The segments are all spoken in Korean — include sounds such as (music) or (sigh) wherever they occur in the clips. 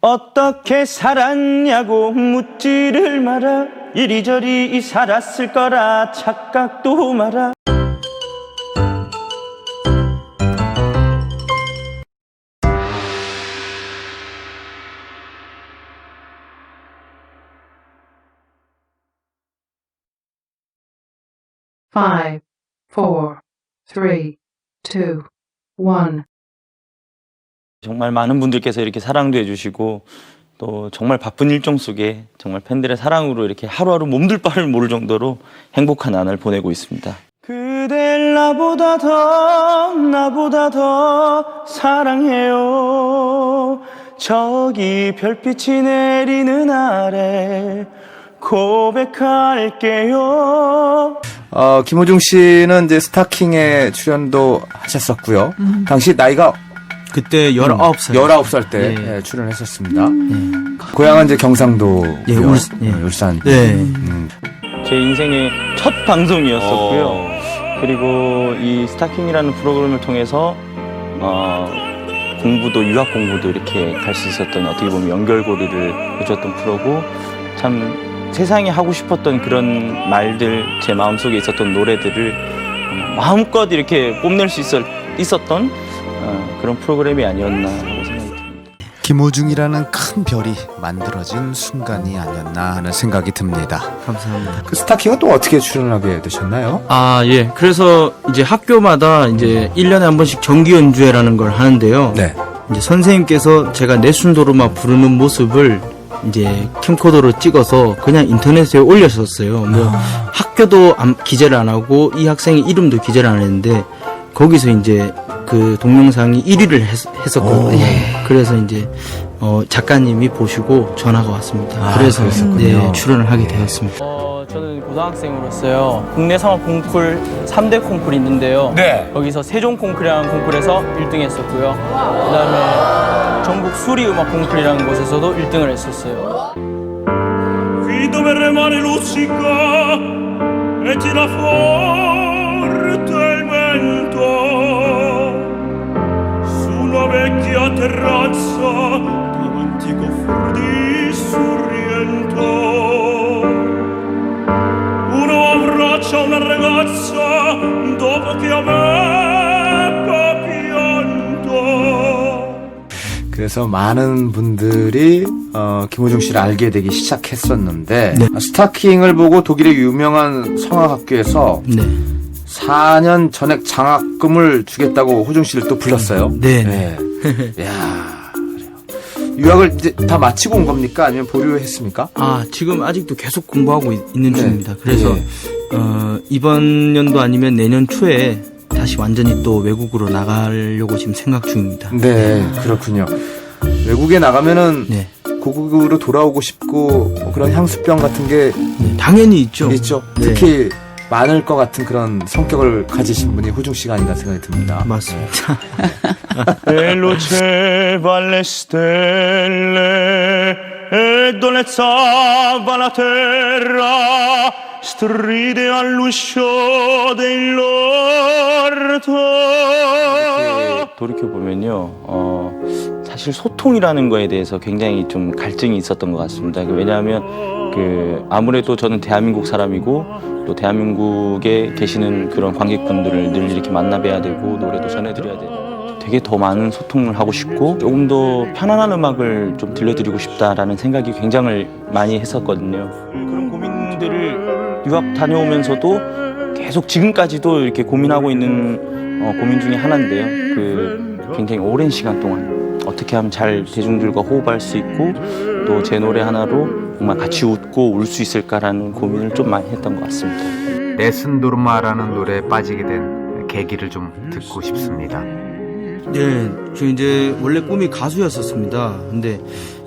어떻게 살았냐고 묻지를 마라 이리저리 살았을 거라 착각도 마라 five, four, three, two, one. 정말 많은 분들께서 이렇게 사랑도 해주시고 또 정말 바쁜 일정 속에 정말 팬들의 사랑으로 이렇게 하루하루 몸둘 바를 모를 정도로 행복한 나날 보내고 있습니다. 그댈 나보다 더 나보다 더 사랑해요. 저기 별빛이 내리는 아래 고백할게요. 어, 김호중 씨는 이제 스타킹에 출연도 하셨었고요. 당시 나이가 그때 19살. 19살 때 예. 예, 출연했었습니다. 고향은 이제 경상도. 예, 울- 예. 울산. 네. 음. 제 인생의 첫 방송이었었고요. 그리고 이 스타킹이라는 프로그램을 통해서 어, 공부도 유학 공부도 이렇게 갈 수 있었던 어떻게 보면 연결고리를 해줬던 프로고 참 세상에 하고 싶었던 그런 말들 제 마음속에 있었던 노래들을 어, 마음껏 이렇게 뽐낼 수 있었, 있었던 어, 그런 프로그램이 아니었나 하고 생각이 듭니다. 김호중이라는 큰 별이 만들어진 순간이 아니었나 하는 생각이 듭니다. 감사합니다. 그 스타킹은 또 어떻게 출연하게 되셨나요? 아, 예. 그래서 이제 학교마다 이제 1년에 한 번씩 정기 연주회라는 걸 하는데요. 네. 이제 선생님께서 제가 내 순도로만 부르는 모습을 이제 캠코더로 찍어서 그냥 인터넷에 올렸었어요. 뭐 학교도 안- 기재를 안 하고 이 학생의 이름도 기재를 안 했는데 거기서 이제 그 동영상이 1위를 했, 었거든요 그래서 이제 어, 작가님이 보시고 전화가 왔습니다. 그래서 그랬었군요. 네, 출연을 하게 되었습니다. 어, 저는 고등학생으로서요. 국내 상업 콩쿨 3대 콩쿨이 있는데요. 네. 거기서 세종 콩쿨이라는 콩쿨에서 1등 했었고요. 그다음에 전국 수리 음악 콩쿨이라는 곳에서도 1등을 했었어요. e tira forte il vento vecchia terrazza davanti cofre di Sorrento uno abbraccia una ragazza dopo che aveva pianto 그래서 많은 분들이 어, 김호중 씨를 알게 되기 시작했었는데 네. 스타킹을 보고 독일의 유명한 성악학교에서 네. 4년 전액 장학금을 주겠다고 호중 씨를 또 불렀어요. 네, 네. (laughs) 야. 유학을 이제 다 마치고 온 겁니까? 아니면 보류했습니까? 아, 지금 아직도 계속 공부하고 있, 는 네. 중입니다. 그래서 예. 어, 이번 연도 아니면 내년 초에 다시 완전히 또 외국으로 나가려고 지금 생각 중입니다. 네, 그렇군요. 외국에 나가면은 네. 고국으로 돌아오고 싶고 뭐 그런 향수병 같은 게 네, 당연히 있죠. 있죠. 네. 특히 많을 것 같은 그런 성격을 가지신 분이 호중 씨가 아닌가 생각이 듭니다. 맞습니다. E stride all'uscio dell'orto. 돌이켜 보면요, 어, 사실 소통이라는 거에 대해서 굉장히 좀 갈증이 있었던 것 같습니다. 그 왜냐하면 그 아무래도 저는 대한민국 사람이고 또 대한민국에 계시는 그런 관객분들을 늘 이렇게 만나뵈야 되고 노래도 전해드려야 되고 되게 더 많은 소통을 하고 싶고 조금 더 편안한 음악을 좀 들려드리고 싶다라는 생각이 굉장히 많이 했었거든요. 그런 고민들을 유학 다녀오면서도 계속 지금까지도 이렇게 고민하고 있는 어, 고민 중에 하나인데요. 그 굉장히 오랜 시간 동안 어떻게 하면 잘 대중들과 호흡할 수 있고 또 제 노래 하나로 정말 같이 웃고 울 수 있을까라는 고민을 좀 많이 했던 것 같습니다. 네슨도르마라는 노래에 빠지게 된 계기를 좀 듣고 싶습니다. 네, 저 이제 원래 꿈이 가수였었습니다. 근데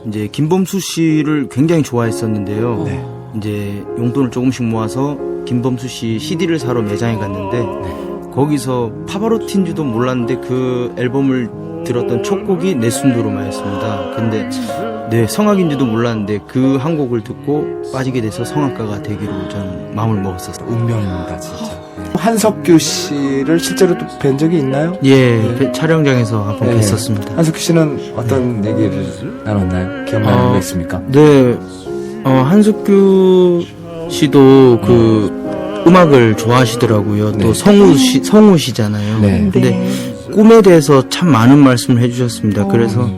이제 김범수 씨를 굉장히 좋아했었는데요. 네. 이제 용돈을 조금씩 모아서 김범수 씨 CD를 사러 매장에 갔는데 네. 거기서 파바로티인지도 몰랐는데 그 앨범을 들었던 첫 곡이 내 순도로마였습니다. 근데 네, 성악인지도 몰랐는데 그 한 곡을 듣고 빠지게 돼서 성악가가 되기로 저는 마음을 먹었었어요. 운명입니다, 진짜. 한석규 씨를 실제로 또 뵌 적이 있나요? 예, 그 촬영장에서 한번 네. 뵀었습니다. 한석규 씨는 어떤 얘기를 나눴나요? 기억나는 어, 거 있습니까? 네, 어, 한석규 씨도 그 음악을 좋아하시더라고요. 네. 또 성우 씨, 성우시잖아요. 네. 근데 꿈에 대해서 참 많은 말씀을 해주셨습니다. 그래서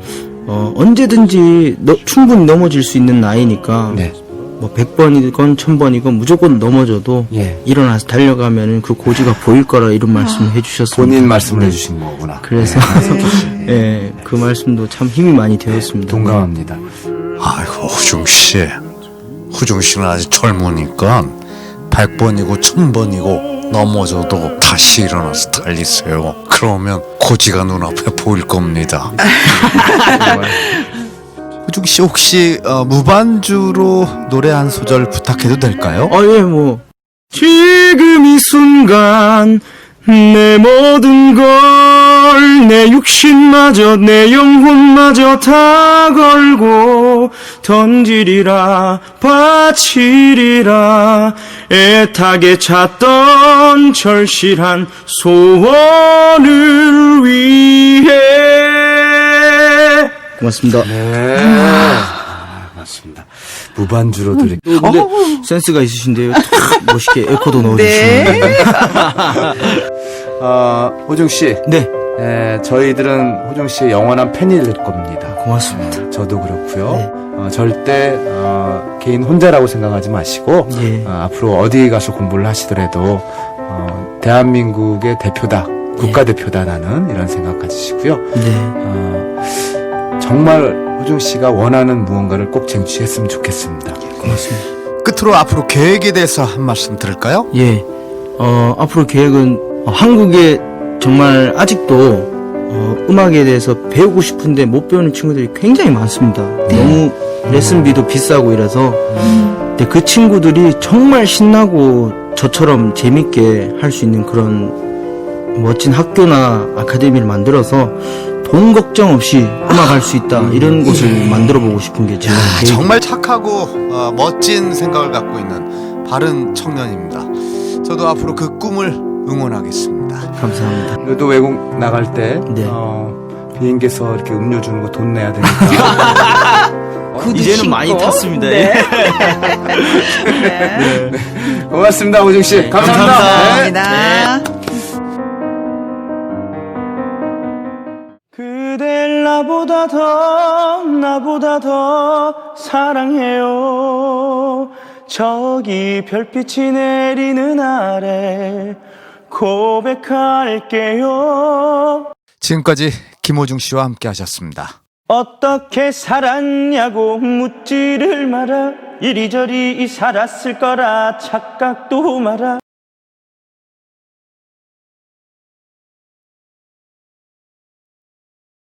어, 언제든지 너- 충분히 넘어질 수 있는 나이니까 네. 뭐 100번이건 1000번이건 무조건 넘어져도 예. 일어나서 달려가면 그 고지가 보일 거라 이런 말씀을 해주셨습니다. 본인 말씀을 해주신 거구나. 그래서 (laughs) 예, 그 말씀도 참 힘이 많이 되었습니다. 동감합니다. 아이고 후중 씨, 후중 씨는 아직 젊으니까 100번이고 1000번이고 넘어져도 다시 일어나서 달리세요. 그러면 고지가 눈앞에 보일 겁니다. (laughs) 씨 혹시 어, 무반주로 노래 한 소절 부탁해도 될까요? 아, 예, 뭐. 지금 이 순간, 내 모든 걸, 내 육신마저, 내 영혼마저 다 걸고, 던지리라, 바치리라, 애타게 찾던 절실한 소원 고맙습니다. 네. 아, 맞습니다. 무반주로 드리. 또 근데 센스가 있으신데요. 탁 멋있게 에코도 넣어주시는. 어, (laughs) 호중 씨. 네. 에, 저희들은 호중 씨의 영원한 팬이 될 겁니다. 고맙습니다. 저도 그렇고요. 네. 어, 절대 어, 개인 혼자라고 생각하지 마시고 예. 어, 앞으로 어디 가서 공부를 하시더라도 어, 대한민국의 대표다, 국가 대표다 나는 이런 생각 가지시고요. 네. 어, 정말 호중 씨가 원하는 무언가를 꼭 쟁취했으면 좋겠습니다. 고맙습니다. 끝으로 앞으로 계획에 대해서 한 말씀 들을까요? 예. 어, 앞으로 계획은 어, 한국에 정말 아직도 어, 음악에 대해서 배우고 싶은데 못 배우는 친구들이 굉장히 많습니다. 너무 레슨비도 비싸고 이래서 근데 그 친구들이 정말 신나고 저처럼 재밌게 할 수 있는 그런 멋진 학교나 아카데미를 만들어서 돈 걱정 없이 음악 할수 있다 이런 곳을 만들어 보고 싶은 게제 야, 계획. 정말 착하고 어, 멋진 생각을 갖고 있는 바른 청년입니다. 저도 앞으로 그 꿈을 응원하겠습니다. 감사합니다. 그래도 외국 나갈 때 네. 어, 비행기에서 이렇게 음료 주는 거 돈 내야 되니까 (laughs) 이제는 많이 탔습니다. 예. (laughs) 고맙습니다 호중 씨 감사합니다. 네. 그댈 나보다 더 나보다 더 사랑해요. 저기 별빛이 내리는 아래 고백할게요. 지금까지 김호중 씨와 함께 하셨습니다. 어떻게 살았냐고 묻지를 마라. 이리저리 살았을 거라. 착각도 마라